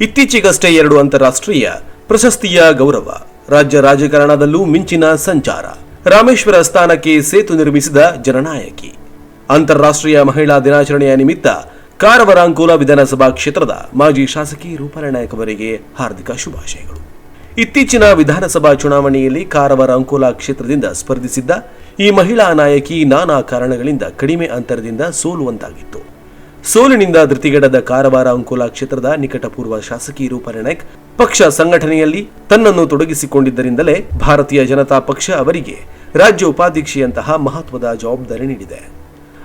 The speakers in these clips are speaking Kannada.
ಇತ್ತೀಚೆಗಷ್ಟೇ ಎರಡು ಅಂತಾರಾಷ್ಟ್ರೀಯ ಪ್ರಶಸ್ತಿಯ ಗೌರವ. ರಾಜ್ಯ ರಾಜಕಾರಣದಲ್ಲೂ ಮಿಂಚಿನ ಸಂಚಾರ. ರಾಮೇಶ್ವರ ಸ್ಥಾನಕ್ಕೆ ಸೇತು ನಿರ್ಮಿಸಿದ ಜನನಾಯಕಿ. ಅಂತಾರಾಷ್ಟ್ರೀಯ ಮಹಿಳಾ ದಿನಾಚರಣೆಯ ನಿಮಿತ್ತ ಕಾರವಾರ ಅಂಕೋಲ ವಿಧಾನಸಭಾ ಕ್ಷೇತ್ರದ ಮಾಜಿ ಶಾಸಕಿ ರೂಪಾಲಿ ನಾಯಕ್ ಅವರಿಗೆ ಹಾರ್ದಿಕ ಶುಭಾಶಯಗಳು. ಇತ್ತೀಚಿನ ವಿಧಾನಸಭಾ ಚುನಾವಣೆಯಲ್ಲಿ ಕಾರವಾರ ಅಂಕೋಲ ಕ್ಷೇತ್ರದಿಂದ ಸ್ಪರ್ಧಿಸಿದ್ದ ಈ ಮಹಿಳಾ ನಾಯಕಿ ನಾನಾ ಕಾರಣಗಳಿಂದ ಕಡಿಮೆ ಅಂತರದಿಂದ ಸೋಲುವಂತಾಗಿತ್ತು. ಸೋಲಿನಿಂದ ಧೃತಿಗೆಡದ ಕಾರವಾರ ಅಂಕೋಲಾ ಕ್ಷೇತ್ರದ ನಿಕಟಪೂರ್ವ ಶಾಸಕಿ ರೂಪಾ ಪಕ್ಷ ಸಂಘಟನೆಯಲ್ಲಿ ತನ್ನನ್ನು ತೊಡಗಿಸಿಕೊಂಡಿದ್ದರಿಂದಲೇ ಭಾರತೀಯ ಜನತಾ ಪಕ್ಷ ಅವರಿಗೆ ರಾಜ್ಯ ಉಪಾಧ್ಯಕ್ಷೆಯಂತಹ ಮಹತ್ವದ ಜವಾಬ್ದಾರಿ ನೀಡಿದೆ.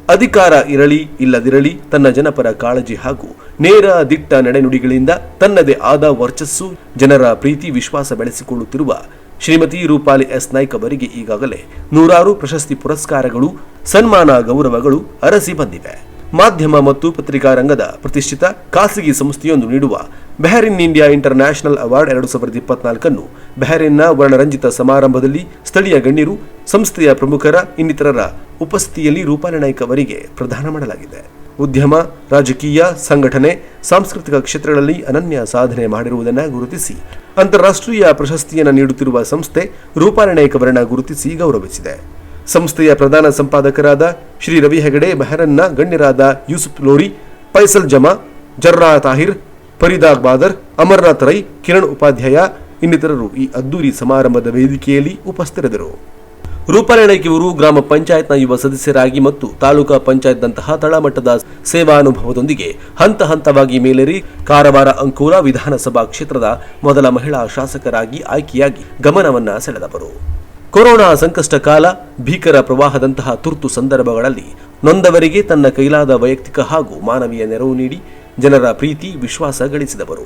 ಅಧಿಕಾರ ಇರಲಿ, ಇಲ್ಲದಿರಲಿ, ತನ್ನ ಜನಪರ ಕಾಳಜಿ ಹಾಗೂ ನೇರ ದಿಟ್ಟ ನಡೆನುಡಿಗಳಿಂದ ತನ್ನದೇ ಆದ ವರ್ಚಸ್ಸು, ಜನರ ಪ್ರೀತಿ, ವಿಶ್ವಾಸ ಬೆಳೆಸಿಕೊಳ್ಳುತ್ತಿರುವ ಶ್ರೀಮತಿ ರೂಪಾಲಿ ಎಸ್. ನಾಯ್ಕ್ ಅವರಿಗೆ ಈಗಾಗಲೇ ನೂರಾರು ಪ್ರಶಸ್ತಿ ಪುರಸ್ಕಾರಗಳು, ಸನ್ಮಾನ ಗೌರವಗಳು ಅರಸಿ ಬಂದಿವೆ. ಮಾಧ್ಯಮ ಮತ್ತು ಪತ್ರಿಕಾ ರಂಗದ ಪ್ರತಿಷ್ಠಿತ ಖಾಸಗಿ ಸಂಸ್ಥೆಯೊಂದು ನೀಡುವ Bahrain India international award ಎರಡು ಸಾವಿರದ ಇಪ್ಪತ್ನಾಲ್ಕನ್ನು ಬೆಹರಿನ್ನ ವರ್ಣರಂಜಿತ ಸಮಾರಂಭದಲ್ಲಿ ಸ್ಥಳೀಯ ಗಣ್ಯರು, ಸಂಸ್ಥೆಯ ಪ್ರಮುಖರ ಇನ್ನಿತರರ ಉಪಸ್ಥಿತಿಯಲ್ಲಿ ರೂಪಾಲಿ ನಾಯ್ಕ್ ಅವರಿಗೆ ಪ್ರದಾನ ಮಾಡಲಾಗಿದೆ. ಉದ್ಯಮ, ರಾಜಕೀಯ, ಸಂಘಟನೆ, ಸಾಂಸ್ಕೃತಿಕ ಕ್ಷೇತ್ರಗಳಲ್ಲಿ ಅನನ್ಯ ಸಾಧನೆ ಮಾಡಿರುವುದನ್ನು ಗುರುತಿಸಿ ಅಂತಾರಾಷ್ಟ್ರೀಯ ಪ್ರಶಸ್ತಿಯನ್ನು ನೀಡುತ್ತಿರುವ ಸಂಸ್ಥೆ ರೂಪಾಲಿ ನಾಯ್ಕ್ ಅವರನ್ನು ಗುರುತಿಸಿ ಗೌರವಿಸಿದೆ. ಸಂಸ್ಥೆಯ ಪ್ರಧಾನ ಸಂಪಾದಕರಾದ ಶ್ರೀ ರವಿ ಹೆಗಡೆ, ಮೆಹರನ್ನ ಗಣ್ಯರಾದ ಯೂಸುಫ್ ಲೋರಿ, ಫೈಸಲ್ ಜಮಾ, ಜರ್ರಾ ತಾಹಿರ್, ಫರೀದಾಗ್ ಬಾದರ್, ಅಮರ್ನಾಥ್ ರೈ, ಕಿರಣ್ ಉಪಾಧ್ಯಾಯ ಇನ್ನಿತರರು ಈ ಅದ್ದೂರಿ ಸಮಾರಂಭದ ವೇದಿಕೆಯಲ್ಲಿ ಉಪಸ್ಥಿತರಿದ್ದರು. ಇವರು ಗ್ರಾಮ ಪಂಚಾಯತ್ನ ಯುವ ಸದಸ್ಯರಾಗಿ ಮತ್ತು ತಾಲೂಕಾ ಪಂಚಾಯತ್ನಂತಹ ತಳಮಟ್ಟದ ಸೇವಾನುಭವದೊಂದಿಗೆ ಹಂತ ಹಂತವಾಗಿ ಮೇಲೇರಿ ಕಾರವಾರ ಅಂಕೋಲ ವಿಧಾನಸಭಾ ಕ್ಷೇತ್ರದ ಮೊದಲ ಮಹಿಳಾ ಶಾಸಕರಾಗಿ ಆಯ್ಕೆಯಾಗಿ ಗಮನವನ್ನ ಸೆಳೆದವರು. ಕೊರೋನಾ ಸಂಕಷ್ಟ ಕಾಲ ಭೀಕರ ಪ್ರವಾಹದಂತಹ ತುರ್ತು ಸಂದರ್ಭಗಳಲ್ಲಿ ನೊಂದವರಿಗೆ ತನ್ನ ಕೈಲಾದ ವೈಯಕ್ತಿಕ ಹಾಗೂ ಮಾನವೀಯ ನೆರವು ನೀಡಿ ಜನರ ಪ್ರೀತಿ, ವಿಶ್ವಾಸ ಗಳಿಸಿದವರು.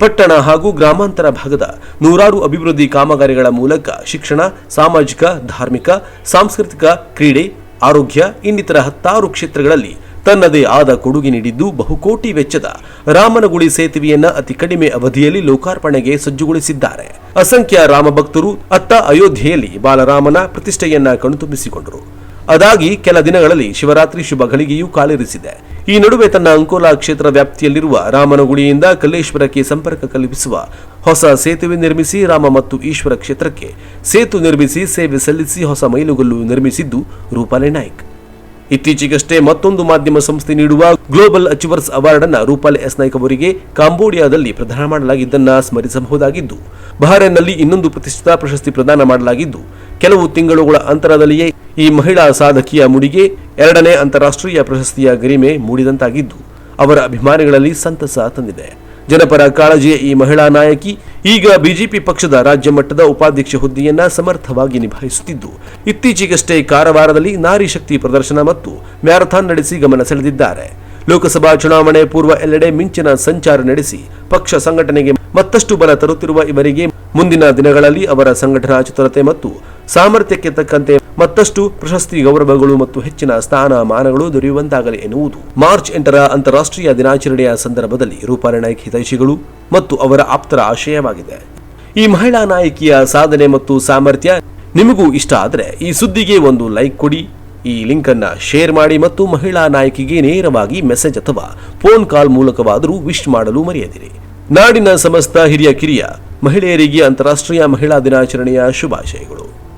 ಪಟ್ಟಣ ಹಾಗೂ ಗ್ರಾಮಾಂತರ ಭಾಗದ ನೂರಾರು ಅಭಿವೃದ್ಧಿ ಕಾಮಗಾರಿಗಳ ಮೂಲಕ ಶಿಕ್ಷಣ, ಸಾಮಾಜಿಕ, ಧಾರ್ಮಿಕ, ಸಾಂಸ್ಕೃತಿಕ, ಕ್ರೀಡೆ, ಆರೋಗ್ಯ ಇನ್ನಿತರ ಹತ್ತಾರು ಕ್ಷೇತ್ರಗಳಲ್ಲಿ ತನ್ನದೇ ಆದ ಕೊಡುಗೆ ನೀಡಿದ್ದು ಬಹುಕೋಟಿ ವೆಚ್ಚದ ರಾಮನಗುಳಿ ಸೇತುವೆಯನ್ನ ಅತಿ ಕಡಿಮೆ ಅವಧಿಯಲ್ಲಿ ಲೋಕಾರ್ಪಣೆಗೆ ಸಜ್ಜುಗೊಳಿಸಿದ್ದಾರೆ. ಅಸಂಖ್ಯ ರಾಮಭಕ್ತರು ಅತ್ತ ಅಯೋಧ್ಯೆಯಲ್ಲಿ ಬಾಲರಾಮನ ಪ್ರತಿಷ್ಠೆಯನ್ನ ಕಣ್ತುಂಬಿಸಿಕೊಂಡರು. ಅದಾಗಿ ಕೆಲ ದಿನಗಳಲ್ಲಿ ಶಿವರಾತ್ರಿ ಶುಭ ಘಳಿಗೆಯೂ ಕಾಲಿರಿಸಿದೆ. ಈ ನಡುವೆ ತನ್ನ ಅಂಕೋಲಾ ಕ್ಷೇತ್ರ ವ್ಯಾಪ್ತಿಯಲ್ಲಿರುವ ರಾಮನಗುಡಿಯಿಂದ ಕಲ್ಲೇಶ್ವರಕ್ಕೆ ಸಂಪರ್ಕ ಕಲ್ಪಿಸುವ ಹೊಸ ಸೇತುವೆ ನಿರ್ಮಿಸಿ ರಾಮ ಮತ್ತು ಈಶ್ವರ ಕ್ಷೇತ್ರಕ್ಕೆ ಸೇತು ನಿರ್ಮಿಸಿ ಸೇವೆ ಸಲ್ಲಿಸಿ ಹೊಸ ಮೈಲುಗಲ್ಲು ನಿರ್ಮಿಸಿದ್ದು ರೂಪಾಲೆ ನಾಯ್ಕ್. ಇತ್ತೀಚೆಗಷ್ಟೇ ಮತ್ತೊಂದು ಮಾಧ್ಯಮ ಸಂಸ್ಥೆ ನೀಡುವ ಗ್ಲೋಬಲ್ ಅಚೀವರ್ಸ್ ಅವಾರ್ಡ್ ಅನ್ನು ರೂಪಾಲಿ ಎಸ್ ನಾಯ್ಕ್ ಅವರಿಗೆ ಕಾಂಬೋಡಿಯಾದಲ್ಲಿ ಪ್ರದಾನ ಮಾಡಲಾಗಿದ್ದನ್ನು ಸ್ಮರಿಸಬಹುದಾಗಿದ್ದು, ಬಹರೇನ್ನಲ್ಲಿ ಇನ್ನೊಂದು ಪ್ರತಿಷ್ಠಿತ ಪ್ರಶಸ್ತಿ ಪ್ರದಾನ ಮಾಡಲಾಗಿದ್ದು, ಕೆಲವು ತಿಂಗಳುಗಳ ಅಂತರದಲ್ಲಿಯೇ ಈ ಮಹಿಳಾ ಸಾಧಕಿಯ ಮುಡಿಗೆ ಎರಡನೇ ಅಂತಾರಾಷ್ಟ್ರೀಯ ಪ್ರಶಸ್ತಿಯ ಗರಿಮೆ ಮೂಡಿದಂತಾಗಿದ್ದು, ಅವರ ಅಭಿಮಾನಿಗಳಲ್ಲಿ ಸಂತಸ ತಂದಿದೆ. ಜನಪರ ಕಾಳಜಿಯ ಈ ಮಹಿಳಾ ನಾಯಕಿ ಈಗ ಬಿಜೆಪಿ ಪಕ್ಷದ ರಾಜ್ಯ ಮಟ್ಟದ ಉಪಾಧ್ಯಕ್ಷ ಹುದ್ದೆಯನ್ನ ಸಮರ್ಥವಾಗಿ ನಿಭಾಯಿಸುತ್ತಿದ್ದು, ಇತ್ತೀಚೆಗಷ್ಟೇ ಕಾರವಾರದಲ್ಲಿ ನಾರಿ ಶಕ್ತಿ ಪ್ರದರ್ಶನ ಮತ್ತು ಮ್ಯಾರಥಾನ್ ನಡೆಸಿ ಗಮನ ಸೆಳೆದಿದ್ದಾರೆ. ಲೋಕಸಭಾ ಚುನಾವಣೆ ಪೂರ್ವ ಎಲ್ಲೆಡೆ ಮಿಂಚಿನ ಸಂಚಾರ ನಡೆಸಿ ಪಕ್ಷ ಸಂಘಟನೆಗೆ ಮತ್ತಷ್ಟು ಬಲ ತರುತ್ತಿರುವ ಇವರಿಗೆ ಮುಂದಿನ ದಿನಗಳಲ್ಲಿ ಅವರ ಸಂಘಟನಾ ಚತುರತೆ ಮತ್ತು ಸಾಮರ್ಥ್ಯಕ್ಕೆ ತಕ್ಕಂತೆ ಮತ್ತಷ್ಟು ಪ್ರಶಸ್ತಿ, ಗೌರವಗಳು ಮತ್ತು ಹೆಚ್ಚಿನ ಸ್ಥಾನಮಾನಗಳು ದೊರೆಯುವಂತಾಗಲಿ ಎನ್ನುವುದು. ಮಾರ್ಚ್ ಎಂಟರ ಅಂತಾರಾಷ್ಟ್ರೀಯ ದಿನಾಚರಣೆಯ ಸಂದರ್ಭದಲ್ಲಿ ರೂಪಾಲಿ ನಾಯ್ಕ್ ಹಿತೈಷಿಗಳು ಮತ್ತು ಅವರ ಆಪ್ತರ ಆಶಯವಾಗಿದೆ. ಈ ಮಹಿಳಾ ನಾಯಕಿಯ ಸಾಧನೆ ಮತ್ತು ಸಾಮರ್ಥ್ಯ ನಿಮಗೂ ಇಷ್ಟ ಆದರೆ ಈ ಸುದ್ದಿಗೆ ಒಂದು ಲೈಕ್ ಕೊಡಿ. ಈ ಲಿಂಕ್ ಅನ್ನ ಶೇರ್ ಮಾಡಿ ಮತ್ತು ಮಹಿಳಾ ನಾಯಕಿಗೆ ನೇರವಾಗಿ ಮೆಸೇಜ್ ಅಥವಾ ಫೋನ್ ಕಾಲ್ ಮೂಲಕವಾದರೂ ವಿಶ್ ಮಾಡಲು ಮರೆಯದಿರಿ. ನಾಡಿನ ಸಮಸ್ತ ಹಿರಿಯ ಕಿರಿಯ ಮಹಿಳೆಯರಿಗೆ ಅಂತಾರಾಷ್ಟ್ರೀಯ ಮಹಿಳಾ ದಿನಾಚರಣೆಯ ಶುಭಾಶಯಗಳು.